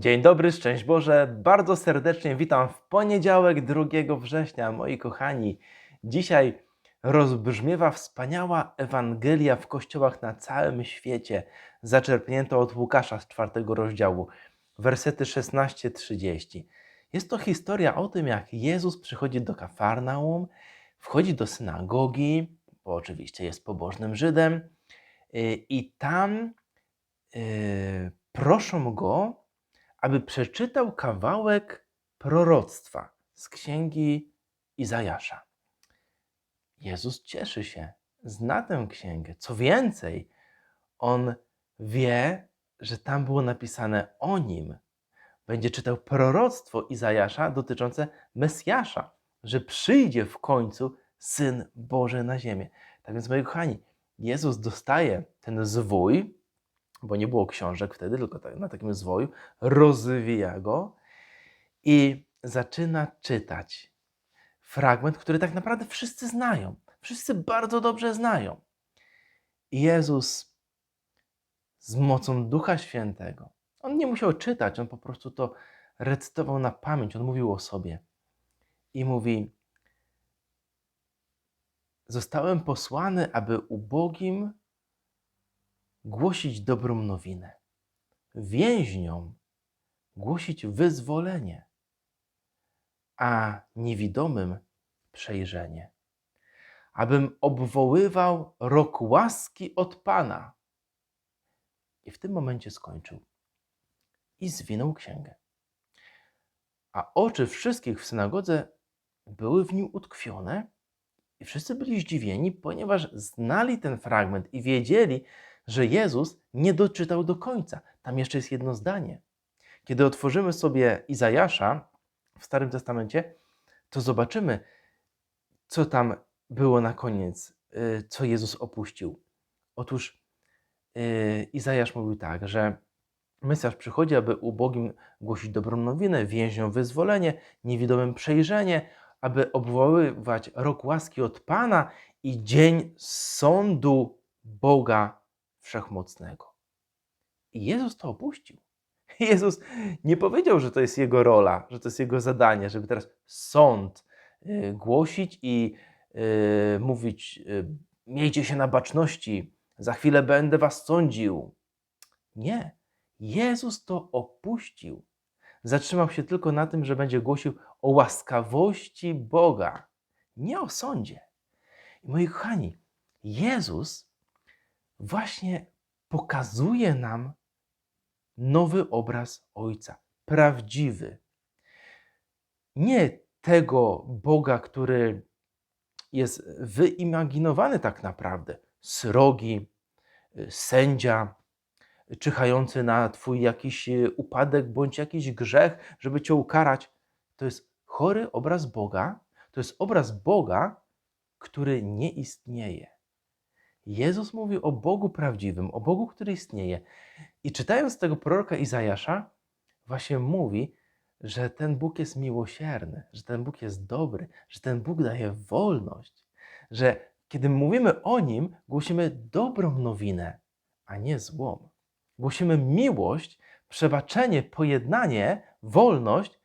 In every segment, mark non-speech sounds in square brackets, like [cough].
Dzień dobry, szczęść Boże. Bardzo serdecznie witam w poniedziałek 2 września, moi kochani. Dzisiaj rozbrzmiewa wspaniała Ewangelia w kościołach na całym świecie, zaczerpnięta od Łukasza z czwartego rozdziału, wersety 16-30. Jest to historia o tym, jak Jezus przychodzi do Kafarnaum, wchodzi do synagogi, bo oczywiście jest pobożnym Żydem, y, i tam y, proszą go, aby przeczytał kawałek proroctwa z księgi Izajasza. Jezus cieszy się, zna tę księgę. Co więcej, on wie, że tam było napisane o nim. Będzie czytał proroctwo Izajasza dotyczące Mesjasza, że przyjdzie w końcu Syn Boży na ziemię. Tak więc, moi kochani, Jezus dostaje ten zwój, bo nie było książek wtedy, tylko tak- na takim zwoju, rozwija go i zaczyna czytać fragment, który tak naprawdę wszyscy znają. Wszyscy bardzo dobrze znają. Jezus z mocą Ducha Świętego, on nie musiał czytać, on po prostu to recytował na pamięć, on mówił o sobie. I mówi: Zostałem posłany, aby ubogim głosić dobrą nowinę, więźniom głosić wyzwolenie, a niewidomym przejrzenie, abym obwoływał rok łaski od Pana. I w tym momencie skończył i zwinął księgę. A oczy wszystkich w synagodze były w nim utkwione, i wszyscy byli zdziwieni, ponieważ znali ten fragment i wiedzieli, że Jezus nie doczytał do końca. Tam jeszcze jest jedno zdanie. Kiedy otworzymy sobie Izajasza w Starym Testamencie, to zobaczymy, co tam było na koniec, y, co Jezus opuścił. Otóż y, Izajasz mówił tak, że Mesjasz przychodzi, aby ubogim głosić dobrą nowinę, więźniom wyzwolenie, niewidomym przejrzenie, aby obwoływać rok łaski od Pana i dzień sądu Boga Wszechmocnego. I Jezus to opuścił. [laughs] Jezus nie powiedział, że to jest jego rola, że to jest jego zadanie, żeby teraz sąd y, głosić i y, mówić: y, Miejcie się na baczności, za chwilę będę was sądził. Nie. Jezus to opuścił. Zatrzymał się tylko na tym, że będzie głosił o łaskawości Boga, nie o sądzie. I moi kochani, Jezus właśnie pokazuje nam nowy obraz Ojca, prawdziwy. Nie tego Boga, który jest wyimaginowany tak naprawdę, srogi, y, sędzia, czyhający na Twój jakiś y, upadek bądź jakiś grzech, żeby Cię ukarać. To jest chory obraz Boga, to jest obraz Boga, który nie istnieje. Jezus mówi o Bogu prawdziwym, o Bogu, który istnieje. I czytając tego proroka Izajasza, właśnie mówi, że ten Bóg jest miłosierny, że ten Bóg jest dobry, że ten Bóg daje wolność, że kiedy mówimy o Nim, głosimy dobrą nowinę, a nie złą. Głosimy miłość, przebaczenie, pojednanie, wolność,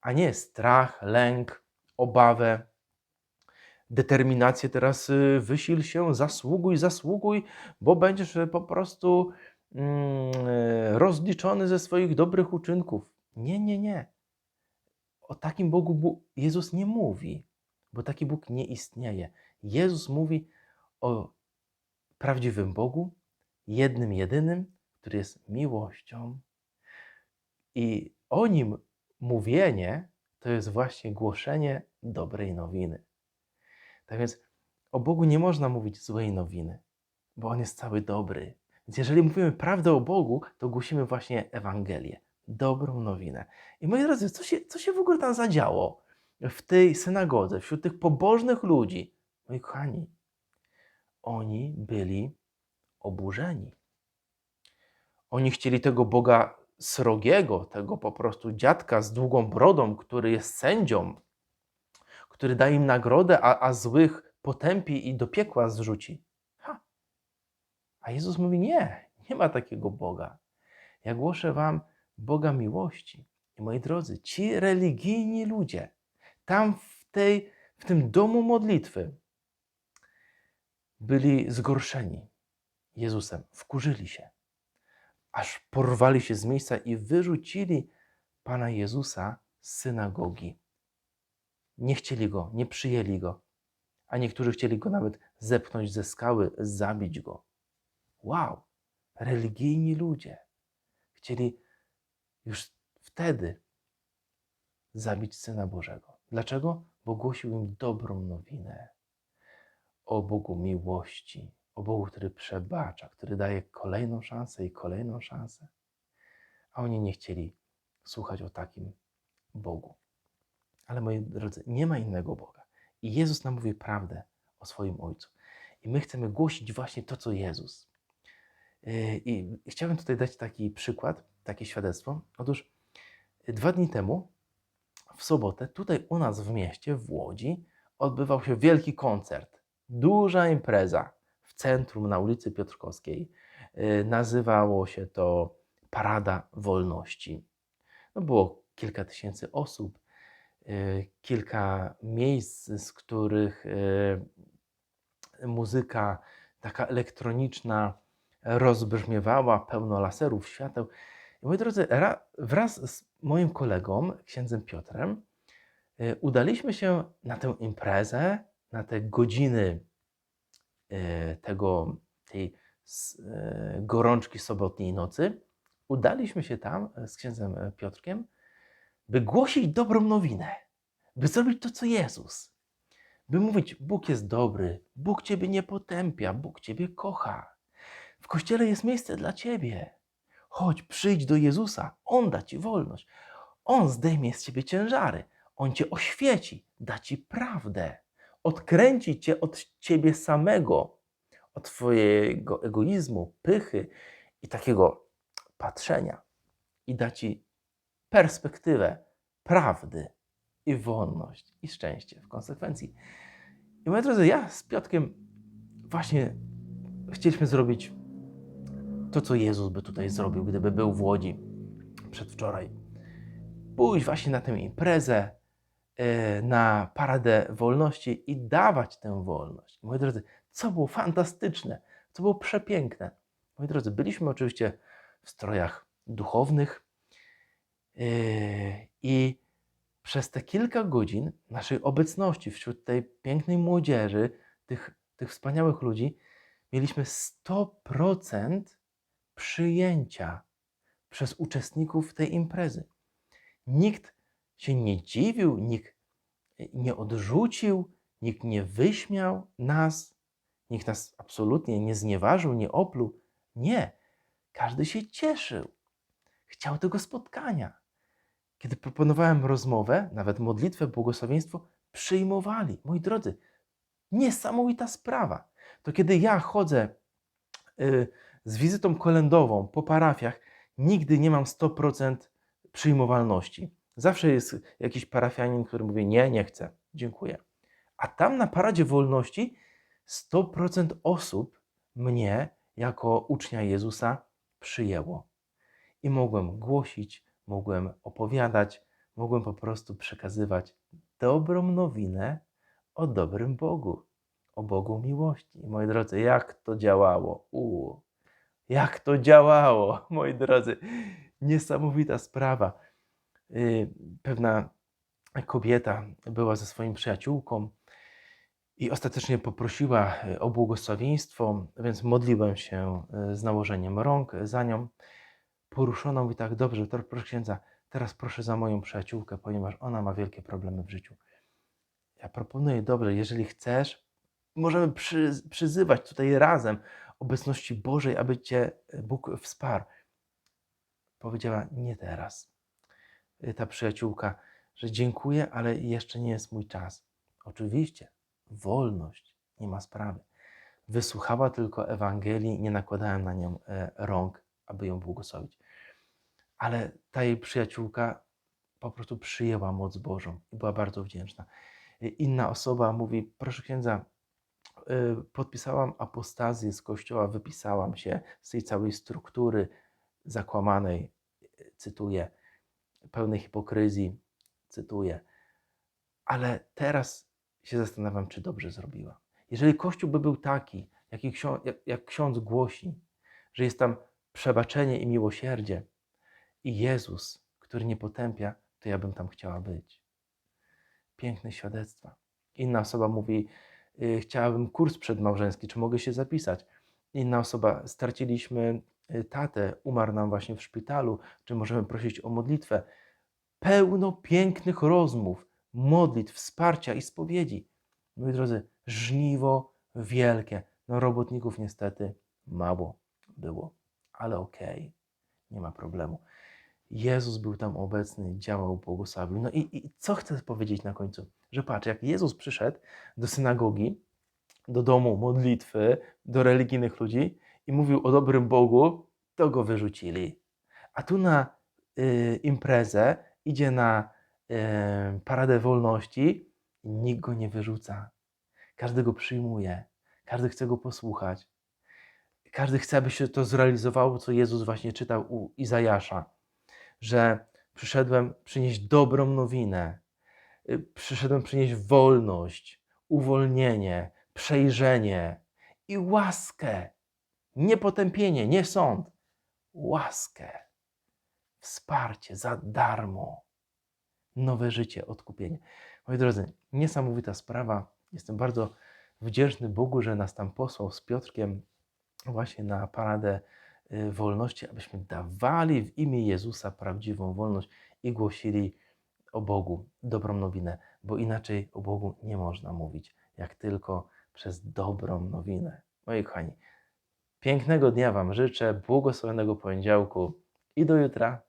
a nie strach, lęk, obawę, determinację teraz y, wysil się, zasługuj, zasługuj, bo będziesz y, po prostu mm, y, rozliczony ze swoich dobrych uczynków. Nie, nie, nie. O takim Bogu Jezus nie mówi, bo taki Bóg nie istnieje. Jezus mówi o prawdziwym Bogu, jednym, jedynym, który jest miłością. I o nim mówienie to jest właśnie głoszenie dobrej nowiny. Tak więc o Bogu nie można mówić złej nowiny, bo On jest cały dobry. Więc jeżeli mówimy prawdę o Bogu, to głosimy właśnie Ewangelię, dobrą nowinę. I moi drodzy, co się, co się w ogóle tam zadziało w tej synagodze, wśród tych pobożnych ludzi? Moi kochani, oni byli oburzeni. Oni chcieli tego Boga srogiego, tego po prostu dziadka z długą brodą, który jest sędzią, który da im nagrodę, a, a złych potępi i do piekła zrzuci. Ha. A Jezus mówi: Nie, nie ma takiego Boga. Ja głoszę wam Boga miłości. I moi drodzy, ci religijni ludzie, tam w, tej, w tym domu modlitwy, byli zgorszeni Jezusem, wkurzyli się, aż porwali się z miejsca i wyrzucili Pana Jezusa z synagogi. Nie chcieli go, nie przyjęli go, a niektórzy chcieli go nawet zepchnąć ze skały, zabić go. Wow, religijni ludzie chcieli już wtedy zabić Syna Bożego. Dlaczego? Bo głosił im dobrą nowinę o Bogu miłości, o Bogu, który przebacza, który daje kolejną szansę i kolejną szansę. A oni nie chcieli słuchać o takim Bogu. Ale moi drodzy, nie ma innego Boga. I Jezus nam mówi prawdę o swoim Ojcu. I my chcemy głosić właśnie to, co Jezus. Yy, I chciałbym tutaj dać taki przykład, takie świadectwo. Otóż dwa dni temu, w sobotę, tutaj u nas w mieście, w Łodzi, odbywał się wielki koncert. Duża impreza w centrum na ulicy Piotrkowskiej. Yy, Nazywało się to Parada Wolności. No było kilka tysięcy osób, kilka miejsc, z których yy, muzyka taka elektroniczna rozbrzmiewała, pełno laserów, świateł. I moi drodzy, ra, wraz z moim kolegą, księdzem Piotrem, yy, udaliśmy się na tę imprezę, na te godziny tego, tej gorączki sobotniej nocy. Udaliśmy się tam z księdzem Piotrkiem, by głosić dobrą nowinę, by zrobić to, co Jezus, by mówić: Bóg jest dobry, Bóg Ciebie nie potępia, Bóg Ciebie kocha. W kościele jest miejsce dla Ciebie. Chodź, przyjdź do Jezusa, On da Ci wolność, On zdejmie z Ciebie ciężary, On Cię oświeci, da Ci prawdę, odkręci Cię od Ciebie samego, od Twojego egoizmu, pychy i takiego patrzenia i da Ci perspektywę prawdy i wolność i szczęście w konsekwencji. I moi drodzy, ja z Piotkiem właśnie chcieliśmy zrobić to, co Jezus by tutaj zrobił, gdyby był w Łodzi przedwczoraj. Pójść właśnie na tę imprezę, e, na paradę wolności i dawać tę wolność. Moi drodzy, co było fantastyczne, co było przepiękne. Moi drodzy, byliśmy oczywiście w strojach duchownych i przez te kilka godzin naszej obecności wśród tej pięknej młodzieży, tych, tych wspaniałych ludzi, mieliśmy 100% przyjęcia przez uczestników tej imprezy. Nikt się nie dziwił, nikt nie odrzucił, nikt nie wyśmiał nas, nikt nas absolutnie nie znieważył, nie opluł. Nie, każdy się cieszył, chciał tego spotkania. Kiedy proponowałem rozmowę, nawet modlitwę, błogosławieństwo, przyjmowali. Moi drodzy, niesamowita sprawa. To kiedy ja chodzę y, z wizytą kolędową po parafiach, nigdy nie mam 100% przyjmowalności. Zawsze jest jakiś parafianin, który mówi: Nie, nie chcę, dziękuję. A tam na paradzie wolności 100% osób mnie jako ucznia Jezusa przyjęło. I mogłem głosić, mogłem opowiadać, mogłem po prostu przekazywać dobrą nowinę o dobrym Bogu, o Bogu miłości. Moi drodzy, jak to działało? Uuu, jak to działało, [laughs] moi drodzy. Niesamowita sprawa. Yy, Pewna kobieta była ze swoim przyjaciółką i ostatecznie poprosiła y, o błogosławieństwo, więc modliłem się y, z nałożeniem rąk za nią. Poruszono mówi tak, dobrze, to proszę księdza, teraz proszę za moją przyjaciółkę, ponieważ ona ma wielkie problemy w życiu. Ja proponuję, dobrze, jeżeli chcesz, możemy przy, przyzywać tutaj razem obecności Bożej, aby Cię Bóg wsparł. Powiedziała, nie teraz. Y, Ta przyjaciółka, że dziękuję, ale jeszcze nie jest mój czas. Oczywiście, wolność, nie ma sprawy. Wysłuchała tylko Ewangelii, nie nakładałem na nią e, rąk, aby ją błogosławić. Ale ta jej przyjaciółka po prostu przyjęła moc Bożą i była bardzo wdzięczna. Inna osoba mówi, proszę księdza, y, podpisałam apostazję z kościoła, wypisałam się z tej całej struktury zakłamanej. cytuję, pełnej hipokryzji, cytuję. Ale teraz się zastanawiam, czy dobrze zrobiła. Jeżeli Kościół by był taki, jaki ksiądz, jak, jak ksiądz głosi, że jest tam przebaczenie i miłosierdzie i Jezus, który nie potępia, to ja bym tam chciała być. Piękne świadectwa. Inna osoba mówi, y, chciałabym kurs przedmałżeński, czy mogę się zapisać? Inna osoba, straciliśmy y, tatę, umarł nam właśnie w szpitalu, czy możemy prosić o modlitwę? Pełno pięknych rozmów, modlitw, wsparcia i spowiedzi. Moi drodzy, żniwo wielkie. No robotników niestety mało było, ale okej, nie ma problemu. Jezus był tam obecny, działał, błogosławił. No i, i co chcę powiedzieć na końcu? Że patrz, jak Jezus przyszedł do synagogi, do domu modlitwy, do religijnych ludzi i mówił o dobrym Bogu, to go wyrzucili. A tu na y, imprezę idzie na y, paradę wolności i nikt go nie wyrzuca. Każdy go przyjmuje, każdy chce go posłuchać. Każdy chce, aby się to zrealizowało, co Jezus właśnie czytał u Izajasza, że przyszedłem przynieść dobrą nowinę, y, przyszedłem przynieść wolność, uwolnienie, przejrzenie i łaskę. Nie potępienie, nie sąd. Łaskę, wsparcie za darmo, nowe życie, odkupienie. Moi drodzy, niesamowita sprawa. Jestem bardzo wdzięczny Bogu, że nas tam posłał z Piotrkiem właśnie na paradę wolności, abyśmy dawali w imię Jezusa prawdziwą wolność i głosili o Bogu dobrą nowinę, bo inaczej o Bogu nie można mówić, jak tylko przez dobrą nowinę. Moi kochani, pięknego dnia Wam życzę, błogosławionego poniedziałku i do jutra.